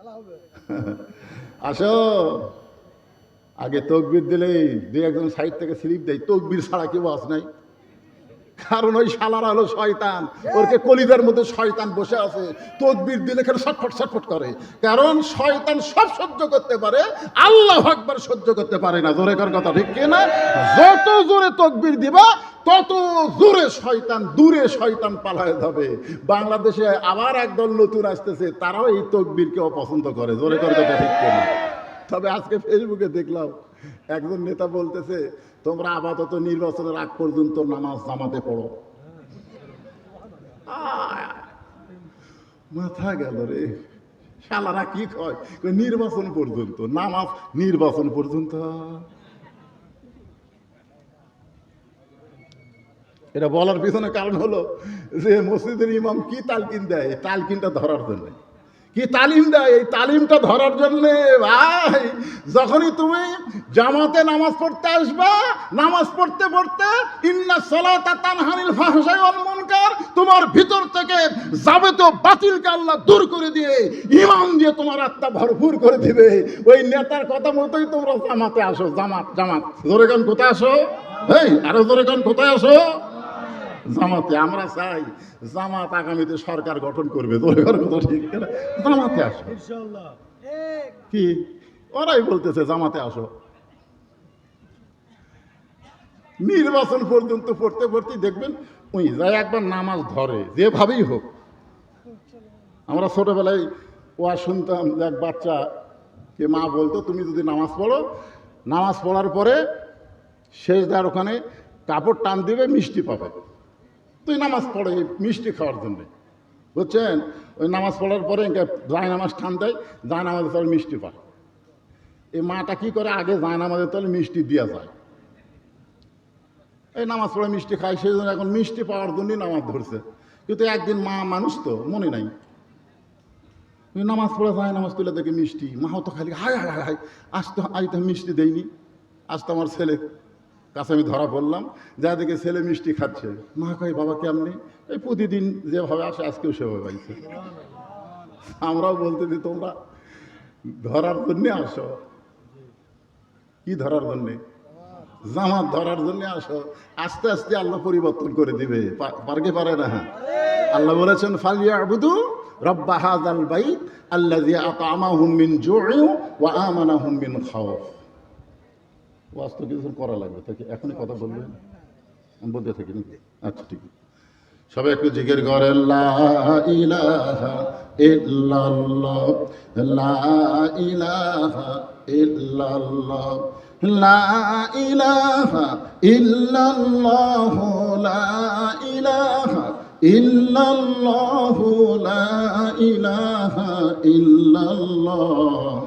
আসো। আগে তকবির দিলেই দুই একজন সাইড থেকে স্লিপ দেয়। তকবির ছাড়া কেউ আস নাই। কারণ ওই শালারা হলো শয়তান। ওরকে কলিজার মধ্যে শয়তান বসে আছে। তকবির দিলে খেলে ছটফট ছটফট করে। কারণ শয়তান সব সহ্য করতে পারে, আল্লাহ একবার সহ্য করতে পারে না। জোরে কর কথা ঠিক কি না যত জোরে তকবির দিবা, তত জোরে শয়তান, দূরে শয়তান পালায় যাবে। বাংলাদেশে আবার একদল নতুন আসতেছে, তারাও এই তকবিরকে অপছন্দ করে। জোরে কর কথা ঠিক কি না তবে আজকে ফেসবুকে দেখলাম, একজন নেতা বলতেছে তোমরা আপাতত নির্বাচনের আগ পর্যন্ত নামাজ জামাতে পড়ো। মাথা গেল রে। শালারা কি কয়, নির্বাচন পর্যন্ত, নামাজ নির্বাচন পর্যন্ত। এটা বলার পিছনে কারণ হলো যে মসজিদের ইমাম কি তালকিন দেয়? তালকিনটা ধরার জন্য। কি তালিম দেয়? এই তালিমটা ধরার জন্য ভাই, যখনই তুমি জামাতে নামাজ পড়তে আসবা, নামাজ পড়তে পড়তে ইন্না সলাতা তানহানিল ফাহশাই ওয়াল মুনকার, তোমার ভিতর থেকে যাবেত বাতিলকে আল্লাহ দূর করে দিয়ে ইমান দিয়ে তোমার আত্মা ভরপুর করে দিবে। ওই নেতার কথা মতোই তোমরা জামাতে আসো, জামাত জামাত। জোরে গান কোথায় আসো? এই, আরও জোরে গান কোথায় আসো? জামাতে আমরা চাই জামাত আগামীতে সরকার গঠন করবে। দরকার কথা ঠিক জামাতে আসো। কি? ওরাই বলতেছে জামাতে আসো। নির্বাচন পর্যন্ত পড়তে পড়তে দেখবেন ওই যাই একবার নামাজ ধরে যেভাবেই হোক। আমরা ছোটবেলায় ওয়া শুনতাম যে এক বাচ্চা কে মা বলতো তুমি যদি নামাজ পড়ো নামাজ পড়ার পরে শেষ দ্বার ওখানে কাপড় টান দিবে মিষ্টি পাবে। তুই নামাজ পড়ে, মিষ্টি খাওয়ার জন্যে। বুঝছেন? ওই নামাজ পড়ার পরে যায় নামাজ টান দেয় যায় নামাজের তলে মিষ্টি পায়। এই মাটা কি করে? আগে যায় নামাজের তলে মিষ্টি দেওয়া যায়। এই নামাজ পড়ে মিষ্টি খায়, সেই জন্য এখন মিষ্টি পাওয়ার জন্যই নামাজ ধরছে। কিন্তু একদিন মা মানুষ তো, মনে নাই। নামাজ পড়ে যায় নামাজ তুলে দেখে মিষ্টি। মাও তো খালি হায় হায় হায় আজ তো আজ তো মিষ্টি দেয়নি আজ তো আমার ছেলে কাছে আমি ধরা পড়লাম, যা দেখে ছেলে মিষ্টি খাচ্ছে। মা কয়, বাবা, কেমনি? এই প্রতিদিন যেভাবে আসে, আজকেও সেভাবে পাইছে আমরাও বলতে দিই, তোমরা ধরার জন্যে আসো। কি ধরার জন্যে? জামাত ধরার জন্য আসো। আস্তে আস্তে আল্লাহ পরিবর্তন করে দিবে। পারকে পারে না। আল্লাহ বলেছেন ফালিয়া আবুদু রব্বা হাজাল বাইত আল্লাযী আত'আমাহুম মিন জু'ইন ওয়া আমানাহুম মিন খাওফ ওয়াজ তো কিছু করা লাগবে। তাকে এখনই কথা বলবেন? আমি বলতে থাকি নাকি? আচ্ছা ঠিক আছে। সবাই একটু জিজ্ঞের করেন লা ইলাহা ইল্লাল্লাহ লা ইলাহা ইল্লাল্লাহ লা ইলাহা ইল্লাল্লাহ লা ইলাহা ইল্লাল্লাহ লা ইলাহা ইল্লাল্লাহ।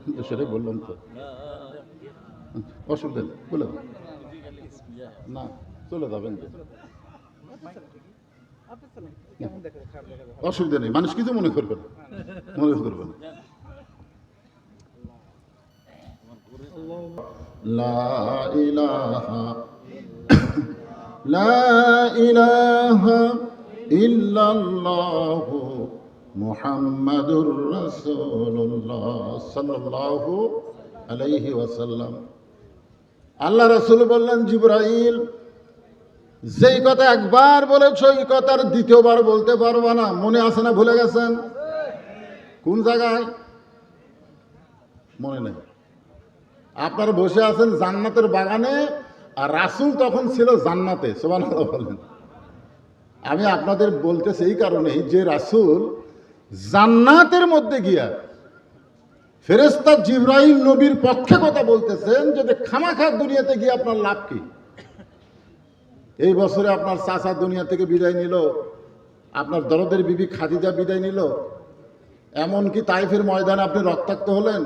সেটাই বললাম তো অসুবিধা নেই, বলে। না, চলে যাবেন। অসুবিধা নেই, মানুষ কিছু মনে করবে না মনে করবে না লা ইলাহা লা ইলাহা ইল্লাল্লাহু মুহাম্মাদুর রাসূলুল্লাহ সাল্লাল্লাহু আলাইহি ওয়াসাল্লাম। আল্লাহ রাসূল বললেন, জিব্রাইল, যেই কথা একবার বলেছ, এই কথার দ্বিতীয়বার বলতে পারবা না। মনে আছে না ভুলে গেছেন? কোন জায়গায়? মনে নেই। আপনারা বসে আছেন জান্নাতের বাগানে, আর রাসূল তখন ছিল জান্নাতে। সোমান বলেন। আমি আপনাদের বলতেছি এই কারণেই যে রাসূল জান্নাতের মধ্যে গিয়া ফেরেস্তা জিব্রাহিম নবীর পক্ষে কথা বলতেছেন যে খামাখা দুনিয়াতে গিয়ে আপনার লাভ কি? এই বছরে আপনার চাচা দুনিয়া থেকে বিদায় নিল, আপনার দরদের বিবি খাদিজা বিদায় নিল, এমনকি তাইফের ময়দানে আপনি রক্তাক্ত হলেন,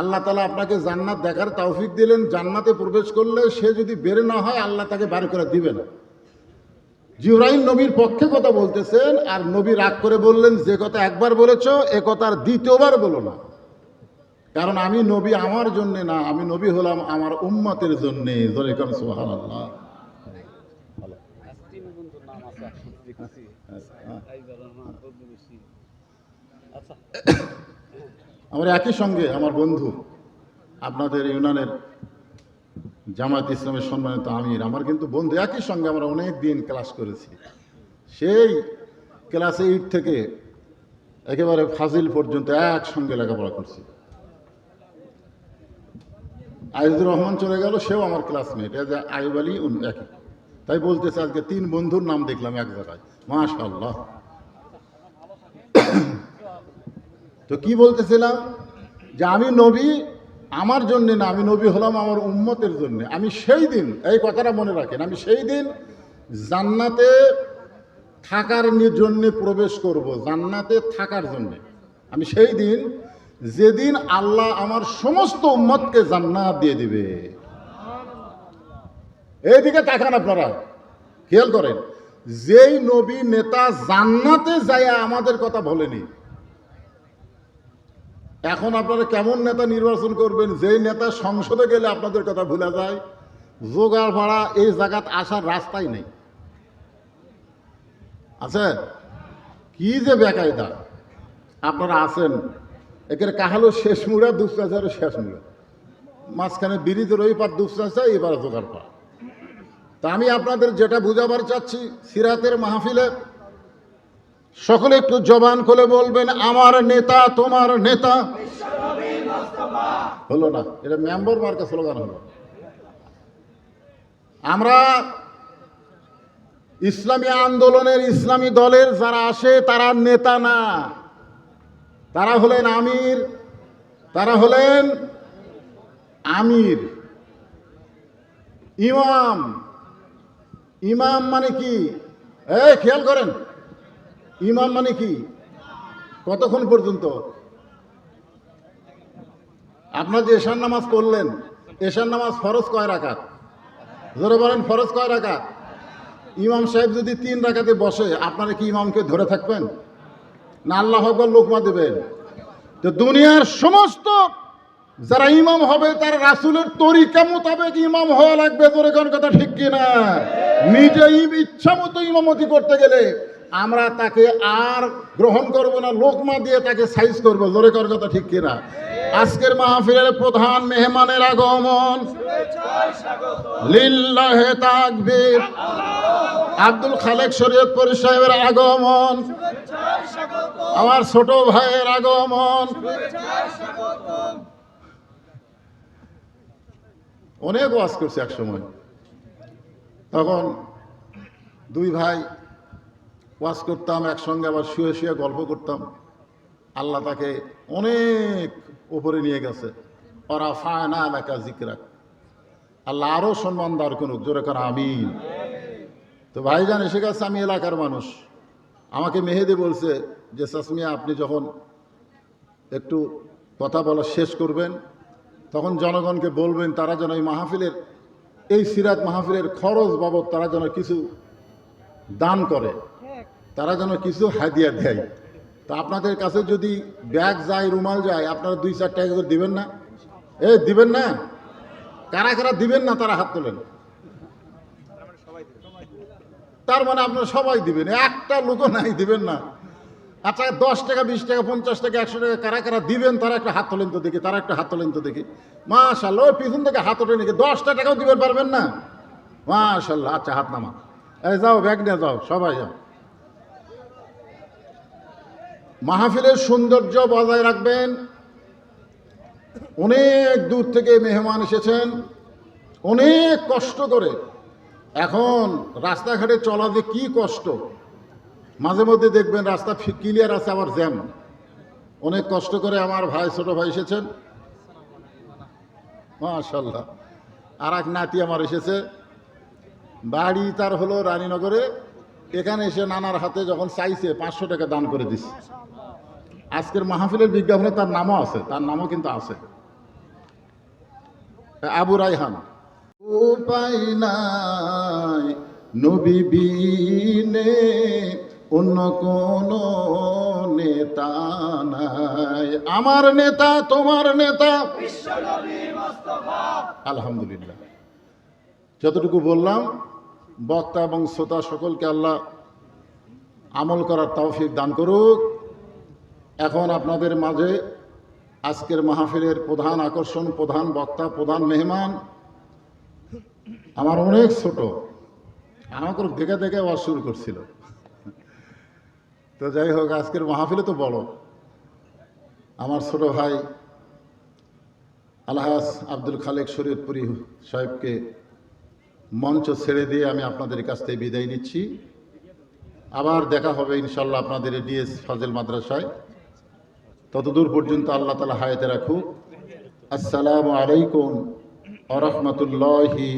আল্লাহ তালা আপনাকে জান্নাত দেখার তৌফিক দিলেন, জান্নাতে প্রবেশ করলে সে যদি বের না হয়, আল্লাহ তাকে বার করে দিবে না। জিব্রাহিম নবীর পক্ষে কথা বলতেছেন আর নবী রাগ করে বললেন, যে কথা একবার বলেছ, এ কথা আর দ্বিতীয়বার বলো না। কারণ আমি নবী আমার জন্য না, আমি নবী হলাম আমার উম্মতের জন্যে। আমার একই সঙ্গে আমার বন্ধু, আপনাদের ইউনিয়নের জামাত ইসলামের সম্মানিত আমির। আমার কিন্তু বন্ধু একই সঙ্গে আমরা অনেক দিন ক্লাস করেছি। সেই ক্লাস এইট থেকে একেবারে ফাজিল পর্যন্ত একসঙ্গে লেখাপড়া করছি। আইজুর রহমান চলে গেল, সেও আমার ক্লাসমেট এজ আইব আলী একই। তাই বলতেছে, আজকে তিন বন্ধুর নাম দেখলাম এক জায়গায়। মাশাল্লাহ তো কি বলতেছিলাম? যে আমি নবী আমার জন্য না, আমি নবী হলাম আমার উম্মতের জন্য। আমি সেই দিন, এই কথাটা মনে রাখেন, আমি সেই দিন জান্নাতে থাকার জন্য প্রবেশ করব, জান্নাতে থাকার জন্য। আমি সেই দিন, যেদিন আল্লাহ আমার সমস্ত উম্মতকে জান্নাত দিয়ে দিবে। এইদিকে তাকান আপনারা, খেয়াল করেন, যেই নবী নেতা জান্নাতে যায় আমাদের কথা বলেনি এখন আপনারা কেমন নেতা নির্বাচন করবেন? যেই নেতা সংসদে গেলে আপনাদের কথা ভুলে যায়। জোগাড় ভাড়া এই জায়গাত আসার রাস্তাই নেই। আছে? কি যে বেকায়দা। আপনারা আছেন। একের কাহালো শেষ মুড়া দুঃসাচারও শেষ মুড়া। মাঝখানে ব্রিজের ওই পার দুঃসাচা এবার জোগাড় পা তা আমি আপনাদের যেটা বুঝাবার চাচ্ছি, সিরাতের মাহফিলে সকলে একটু জবান খুলে বলবেন, আমার নেতা, তোমার নেতা। হলো না। এটা মেম্বার মার্কা স্লোগান হলো। আমরা ইসলামী আন্দোলনের ইসলামী দলের যারা আসে, তারা নেতা না। তারা হলেন আমির, তারা হলেন আমির। ইমাম। ইমাম মানে কি? এই, খেয়াল করেন। ইমাম মানে কি? কতক্ষণ পর্যন্ত? আপনার যে এশার নামাজ পড়লেন, এশার নামাজ ফরজ কয় রাকাত? জোরে বলেন, ফরজ কয় রাকাত? ইমাম সাহেব যদি তিন রাকাতে বসে, আপনারা কি ইমামকে ধরে থাকবেন? না আল্লাহ আকবর লোকমা দেবেন? তো দুনিয়ার সমস্ত যারা ইমাম হবে, তার রাসুলের তরিকা মোতাবেক ইমাম হওয়া লাগবে। কোন কথা ঠিক কিনা? নিজে ইচ্ছা মতো ইমামতি করতে গেলে আমরা তাকে আর গ্রহণ করব না, লোকমা দিয়ে তাকে সাইজ করব, জোরে কর কথা ঠিক কিনা? আজকের মাহফিলের প্রধান মেহমানের আগমন। আব্দুল খালেক শরীয়তপুর সাহেবের আগমন। আমার ছোট ভাইয়ের আগমন। অনেক ওয়াজ করছে এক সময় তখন দুই ভাই ওয়াজ করতাম, একসঙ্গে আবার শুয়ে শুয়ে গল্প করতাম। আল্লাহ তাকে অনেক উপরে নিয়ে গেছে। ওরা ফায়না এলাকা জিকরাক আল্লাহ আরও সম্মান দার করুক, জোরে করা, আমিন। তো ভাইজান এসে গেছে, আমি এলাকার মানুষ। আমাকে মেহেদি বলছে যে, সাসমিয়া, আপনি যখন একটু কথা বলা শেষ করবেন, তখন জনগণকে বলবেন, তারা যেন এই মাহফিলের, এই সিরাত মাহফিলের খরচ বাবদ তারা যেন কিছু দান করে। তারা যেন কিছু হাদিয়া দেয়। তা আপনাদের কাছে যদি ব্যাগ যায়, রুমাল যায়, আপনারা দুই, চার টাকা করে দিবেন না? এ, দিবেন না? কারা কারা দিবেন না তারা হাত তোলেন? তার মানে আপনারা সবাই দিবেন, একটা লোকও নাই, দিবেন না। আচ্ছা দশ টাকা, বিশ টাকা, পঞ্চাশ টাকা, একশো টাকা, কারা কারা দিবেন, তারা একটা হাত তোলেন তো দেখি, তারা একটা হাত তোলেন তো দেখি। মাশাল্লাহ ওই পিছন থেকে হাত ওঠে নাকি? দশটা টাকাও দিবেন পারবেন না? মাশাল্লাহ আচ্ছা হাত নামা এই যাও, ব্যাগ নিয়ে যাও, সবাই যাও। মাহফিলের সৌন্দর্য বজায় রাখবেন। অনেক দূর থেকে মেহমান এসেছেন। অনেক কষ্ট করে। এখন রাস্তাঘাটে চলা যে কী কষ্ট। মাঝে মধ্যে দেখবেন রাস্তা ক্লিয়ার আছে আবার জ্যাম অনেক কষ্ট করে আমার ভাই, ছোট ভাই এসেছেন। মাশাল্লাহ আর এক নাতি আমার এসেছে। বাড়ি তার হলো রানীনগরে। এখানে এসে নানার হাতে যখন চাইছে, পাঁচশো টাকা দান করে দিছে। আজকের মাহফিলের বিজ্ঞাপনে তার নামও আছে তার নামও কিন্তু আছে। আবু রাইহান উপায় নাই নবী বিনে অন্য কোন নেতা নাই। আমার নেতা তোমার নেতা। আলহামদুলিল্লাহ। যতটুকু বললাম বক্তা এবং শ্রোতা সকলকে আল্লাহ আমল করার তৌফিক দান করুক। এখন আপনাদের মাঝে আজকের মাহফিলের প্রধান আকর্ষণ, প্রধান বক্তা, প্রধান মেহমান। আমার অনেক ছোট। আমাকে দেখে দেখে আবার শুরু করছিল। তো যাই হোক, আজকের মাহফিলে তো বড় আমার ছোট ভাই আলহাস আব্দুল খালেক শরীয়তপুরি সাহেবকে মঞ্চ ছেড়ে দিয়ে আমি আপনাদের কাছ থেকে বিদায় নিচ্ছি। আবার দেখা হবে ইনশাল্লাহ আপনাদের ডিএস ফাজেল মাদ্রাসায়। ততদূর পর্যন্ত আল্লাহ তালা হায়াতে রাখুক। আসসালামু আলাইকুম আ রহমতুল্লাহি